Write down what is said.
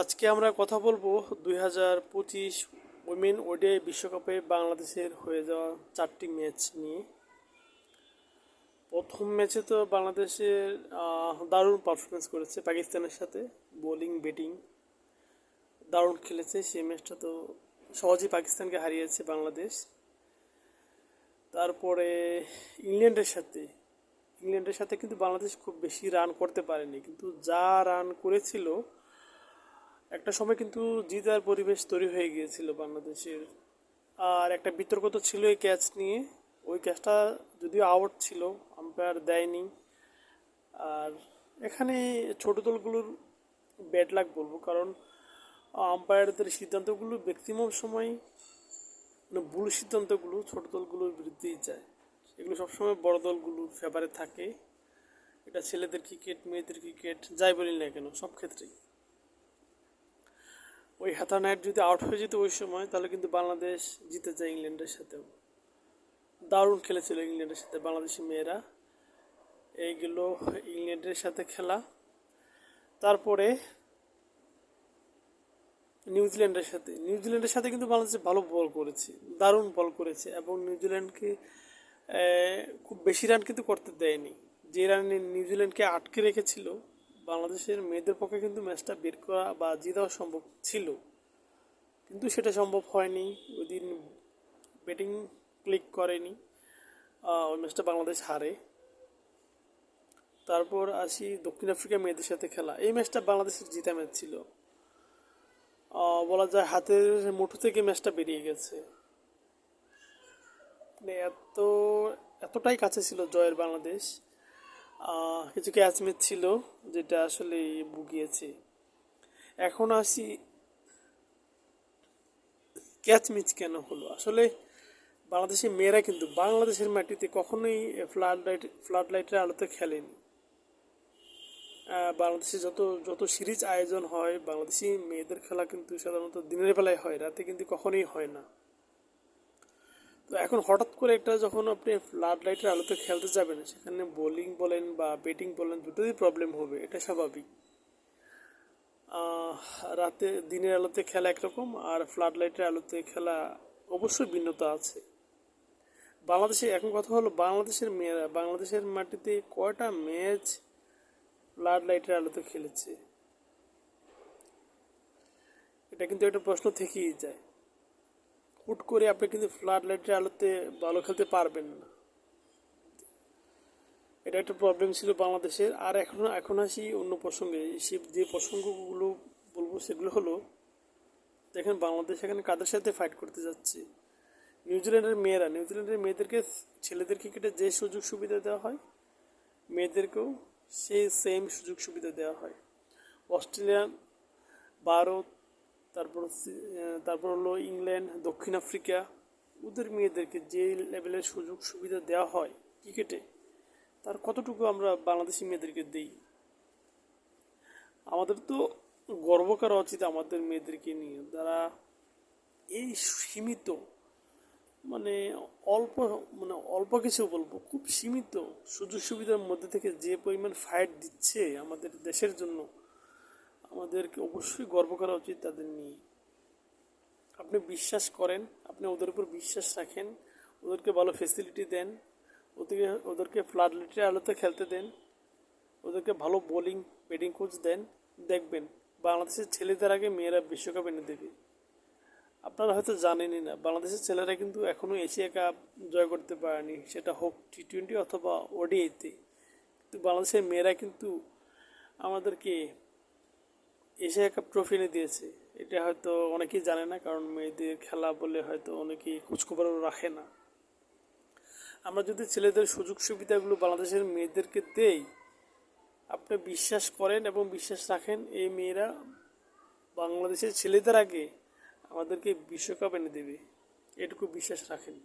আজকে আমরা কথা বলব দুই হাজার পঁচিশ উইমেন ওডিআই বিশ্বকাপে বাংলাদেশের হয়ে যাওয়া চারটি ম্যাচ নিয়ে। প্রথম ম্যাচে তো বাংলাদেশের দারুণ পারফরমেন্স করেছে পাকিস্তানের সাথে বোলিং ব্যাটিং দারুণ খেলেছে। সেই ম্যাচটা তো সহজেই পাকিস্তানকে হারিয়েছে বাংলাদেশ। তারপরে ইংল্যান্ডের সাথে ইংল্যান্ডের সাথে কিন্তু বাংলাদেশ খুব বেশি রান করতে পারেনি। কিন্তু যা রান করেছিল একটা সময় কিন্তু জিদার পরিবেশ তৈরি হয়ে গিয়েছিল বাংলাদেশের। আর একটা বিতর্ক তো ছিল এই ক্যাচ নিয়ে। ওই ক্যাচটা যদিও আউট ছিল আম্পায়ার দেয়নি। আর এখানে ছোট দলগুলোর ব্যাড লাক বলব, কারণ আম্পায়ারদের সিদ্ধান্তগুলো ম্যাক্সিমাম সময় মানে ভুল সিদ্ধান্তগুলো ছোট দলগুলোর বিরুদ্ধেই যায়। এগুলো সবসময় বড় দলগুলোর ফেভারে থাকে। এটা ছেলেদের ক্রিকেট মেয়েদের ক্রিকেট যাই বলি না কেন, সব ক্ষেত্রেই। ওই হাতা নাইট যদি আউট হয়ে যেত ওই সময়, তাহলে কিন্তু বাংলাদেশ জিতে যায় ইংল্যান্ডের সাথেও। দারুণ খেলেছিল ইংল্যান্ডের সাথে বাংলাদেশি মেয়েরা। এইগুলো ইংল্যান্ডের সাথে খেলা। তারপরে নিউজিল্যান্ডের সাথে। নিউজিল্যান্ডের সাথে কিন্তু বাংলাদেশ ভালো বল করেছে, দারুণ বল করেছে এবং নিউজিল্যান্ডকে খুব বেশি রান কিন্তু করতে দেয়নি। যে রানে নিউজিল্যান্ডকে আটকে রেখেছিল বাংলাদেশের মেয়েদের পক্ষে কিন্তু ম্যাচটা বের করা বা জেতাও সম্ভব ছিল। কিন্তু সেটা সম্ভব হয়নি। ওই দিন ব্যাটিং ক্লিক করেনি। ওই ম্যাচটা বাংলাদেশ হারে। তারপর আসি দক্ষিণ আফ্রিকা মেয়েদের সাথে খেলা। এই ম্যাচটা বাংলাদেশের জিতা ম্যাচ ছিল। বলা যায় হাতের মুঠো থেকে ম্যাচটা বেরিয়ে গেছে। মানে এত, এতটাই কাছে ছিল জয়ের বাংলাদেশ। কিছু ক্যাচ মিস ছিল যেটা আসলে বুগিয়েছে এখন আসি ক্যাচমিচ কেন হলো? আসলে বাংলাদেশের মেয়েরা কিন্তু বাংলাদেশের মাটিতে কখনোই ফ্লাড লাইট ফ্লাড লাইটের আলোতে খেলেনি। বাংলাদেশে যত যত সিরিজ আয়োজন হয়, বাংলাদেশি মেয়েদের খেলা কিন্তু সাধারণত দিনের বেলায় হয়, রাতে কিন্তু কখনোই হয় না। তো এখন হঠাৎ করে একটা যখন আপনি ফ্লাড লাইটের আলোতে খেলতে যাবেন, সেখানে বোলিং বলেন বা ব্যাটিং বলেন দুটোই প্রবলেম হবে, এটা স্বাভাবিক। রাতে দিনের আলোতে খেলা একরকম আর ফ্লাড লাইটের আলোতে খেলা অবশ্যই ভিন্নতা আছে। বাংলাদেশে এখন কথা হলো বাংলাদেশের মেয়েরা, বাংলাদেশের মাটিতে কয়টা ম্যাচ ফ্লাড লাইটের আলোতে খেলেছে? এটা কিন্তু একটা প্রশ্ন থেকেই যায়। হুট করে আপনি কিন্তু ফ্লাড লাইটের আলোতে ভালো খেলতে পারবেন না। এটা একটা প্রবলেম ছিল বাংলাদেশের। আর এখন এখন আসি অন্য প্রসঙ্গে। সে যে প্রসঙ্গগুলো বলব সেগুলো হলো, দেখেন বাংলাদেশ এখানে কাদের সাথে ফাইট করতে যাচ্ছে? নিউজিল্যান্ডের মেয়েরা। নিউজিল্যান্ডের মেয়েদেরকে ছেলেদের ক্রিকেটে যে সুযোগ সুবিধা দেওয়া হয়, মেয়েদেরকেও সেই সেম সুযোগ সুবিধা দেওয়া হয়। অস্ট্রেলিয়া, ভারত তারপর হচ্ছে, তারপর হলো ইংল্যান্ড দক্ষিণ আফ্রিকা। ওদের মেয়েদেরকে যে লেভেলের সুযোগ সুবিধা দেওয়া হয় ক্রিকেটে তার কতটুকু আমরা বাংলাদেশি মেয়েদেরকে দেই? আমাদের তো গর্ব করা উচিত আমাদের মেয়েদেরকে নিয়ে। যারা এই সীমিত মানে অল্প মানে অল্প কিছু বলব খুব সীমিত সুযোগ সুবিধার মধ্যে থেকে যে পরিমাণ ফাইট দিচ্ছে আমাদের দেশের জন্য আমাদেরকে অবশ্যই গর্ব করা উচিত তাদের নিয়ে। আপনি বিশ্বাস করেন, আপনি ওদের উপর বিশ্বাস রাখেন, ওদেরকে ভালো ফেসিলিটি দেন, ওদেরকে ওদেরকে ফ্লাড লাইটের আলোতে খেলতে দেন, ওদেরকে ভালো বোলিং ব্যাটিং কোচ দেন, দেখবেন বাংলাদেশের ছেলেদের আগে মেয়েরা বিশ্বকাপ এনে দেবে। আপনারা হয়তো জানেনই না, বাংলাদেশের ছেলেরা কিন্তু এখনও এশিয়া কাপ জয় করতে পারেনি, সেটা হোক টি টোয়েন্টি অথবা ওডিআইতে কিন্তু বাংলাদেশের মেয়েরা কিন্তু আমাদেরকে এশিয়া কাপ ট্রফি এনে দিয়েছে। এটা হয়তো অনেকেই জানে না, কারণ মেয়েদের খেলা বলে হয়তো অনেকেই খোঁজখবরও রাখে না। আমরা যদি ছেলেদের সুযোগ সুবিধাগুলো বাংলাদেশের মেয়েদেরকে দেই, আপনি বিশ্বাস করেন এবং বিশ্বাস রাখেন, এই মেয়েরা বাংলাদেশের ছেলেদের আগে আমাদেরকে বিশ্বকাপ এনে দেবে। এটুকু বিশ্বাস রাখেন।